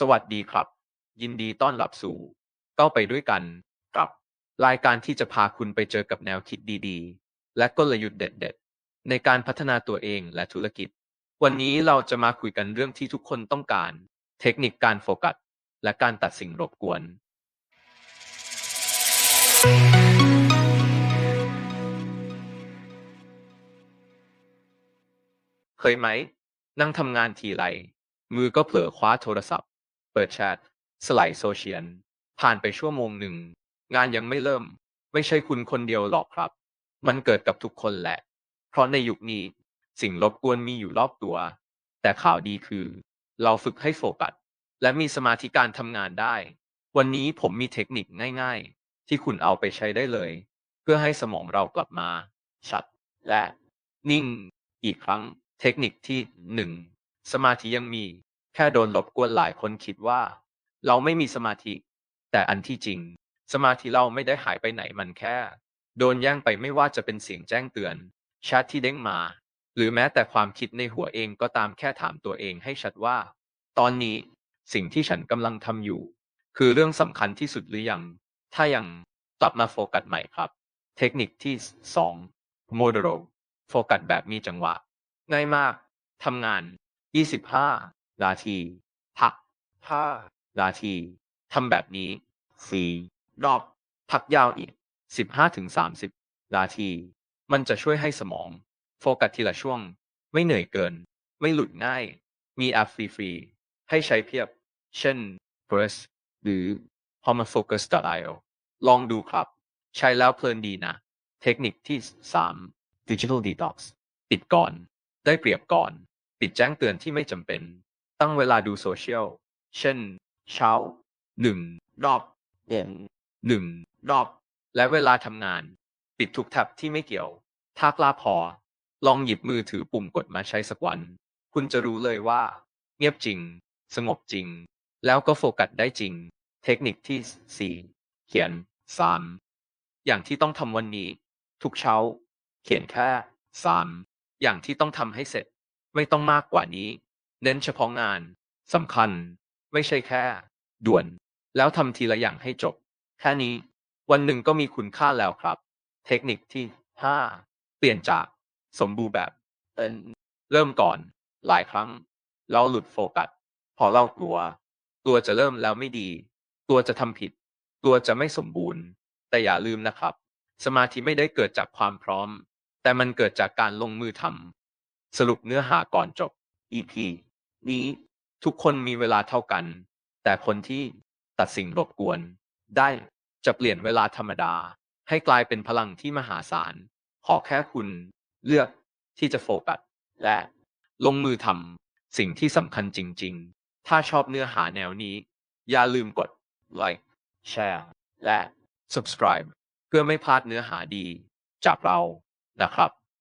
สวัสดีครับ ยินดีต้อนรับสู่ก้าไปด้วยกันกับ รายการที่จะพาคุณไปเจอกับแนวคิดดีๆ และกลยุทธ์เด็ดๆ ในการพัฒนาตัวเองและธุรกิจ วันนี้เราจะมาคุยกันเรื่องที่ทุกคนต้องการ เทคนิคการโฟกัส และการตัดสิ่งรบกวน เคยไหม นั่งทำงานทีไร มือก็เผลอคว้าโทรศัพท์ เปิดแชทสไลด์โซเชียลผ่านไปชั่วโมงหนึ่ง งานยังไม่เริ่ม ไม่ใช่คุณคนเดียวหรอกครับ มันเกิดกับทุกคนแหละ เพราะในยุคนี้สิ่งรบกวนมีอยู่รอบตัว แต่ข่าวดีคือ เราฝึกให้โฟกัสและมีสมาธิการทำงานได้ วันนี้ผมมีเทคนิคง่าย ๆ ที่คุณเอาไปใช้ได้เลย เพื่อให้สมองเรากลับมา ชัด และ นิ่ง อีกครั้ง เทคนิคที่หนึ่งสมาธิยังมี แค่โดนรบกวนหลายคนคิดว่า เราไม่มีสมาธิ แต่อันที่จริง สมาธิเราไม่ได้หายไปไหนมันแค่ โดนแย่งไปไม่ว่าจะเป็นเสียงแจ้งเตือนแชทที่เด้งมา หรือแม้แต่ความคิดในหัวเองก็ตามแค่ถามตัวเองให้ชัดว่า ตอนนี้สิ่งที่ฉันกำลังทำอยู่ คือเรื่องสำคัญที่สุดหรือยัง ถ้ายังกลับมาโฟกัสใหม่ครับ เทคนิคที่ 2 Modero โฟกัสแบบมีจังหวะ ง่ายมากทำงาน 25 นาทีพัก5นาทีทำแบบนี้4รอบ พักยาวอีก15-30นาที มันจะช่วยให้สมอง โฟกัสทีละช่วง ไม่เหนื่อยเกิน ไม่หลุดง่าย มีแอปฟรีๆให้ใช้เพียบ เช่น Burst หรือ HomeFocus.io ลองดูครับ ใช้แล้วเพลินดีนะ เทคนิคที่ 3 Digital Detox ปิดก่อน ได้เปรียบก่อน ปิดแจ้งเตือนที่ไม่จำเป็น ตั้งเวลาดูโซเชียล เช่น เช้า1รอบเย็น1รอบ และเวลาทำงาน ปิดทุกแท็บที่ไม่เกี่ยว ถ้ากล้าพอ ลองหยิบมือถือปุ่มกดมาใช้สักวัน คุณจะรู้เลยว่า เงียบจริง สงบจริง แล้วก็โฟกัสได้จริง เทคนิคที่ 4 เขียน 3 อย่างที่ต้องทำวันนี้ ทุกเช้า เขียนแค่ 3 อย่างที่ต้องทำให้เสร็จ ไม่ต้องมากกว่านี้ เน้นเฉพาะงานสำคัญ ไม่ใช่แค่ ด่วน แล้วทำทีละอย่างให้จบ แค่นี้ วันหนึ่งก็มีคุณค่าแล้วครับ เทคนิคที่ 5 เปลี่ยนจากสมบูรณ์แบบเเริ่มก่อน หลายครั้ง เราหลุดโฟกัส พอเรากลัว กลัวจะเริ่มแล้วไม่ดี กลัวจะทำผิด กลัวจะไม่สมบูรณ์ แต่อย่าลืมนะครับ สมาธิไม่ได้เกิดจากความพร้อม แต่มันเกิดจากการลงมือทำสรุปเนื้อหาก่อนจบ EP นี้ทุกคนมีเวลาเท่ากัน แต่คนที่ตัดสิ่งรบกวน ได้จะเปลี่ยนเวลาธรรมดา ให้กลายเป็นพลังที่มหาศาลขอแค่คุณเลือกที่จะโฟกัสและลงมือทำสิ่งที่สำคัญจริง ๆ ถ้าชอบเนื้อหาแนวนี้ อย่าลืมกด like share และ subscribe เพื่อไม่พลาดเนื้อหาดีจากเรานะครับ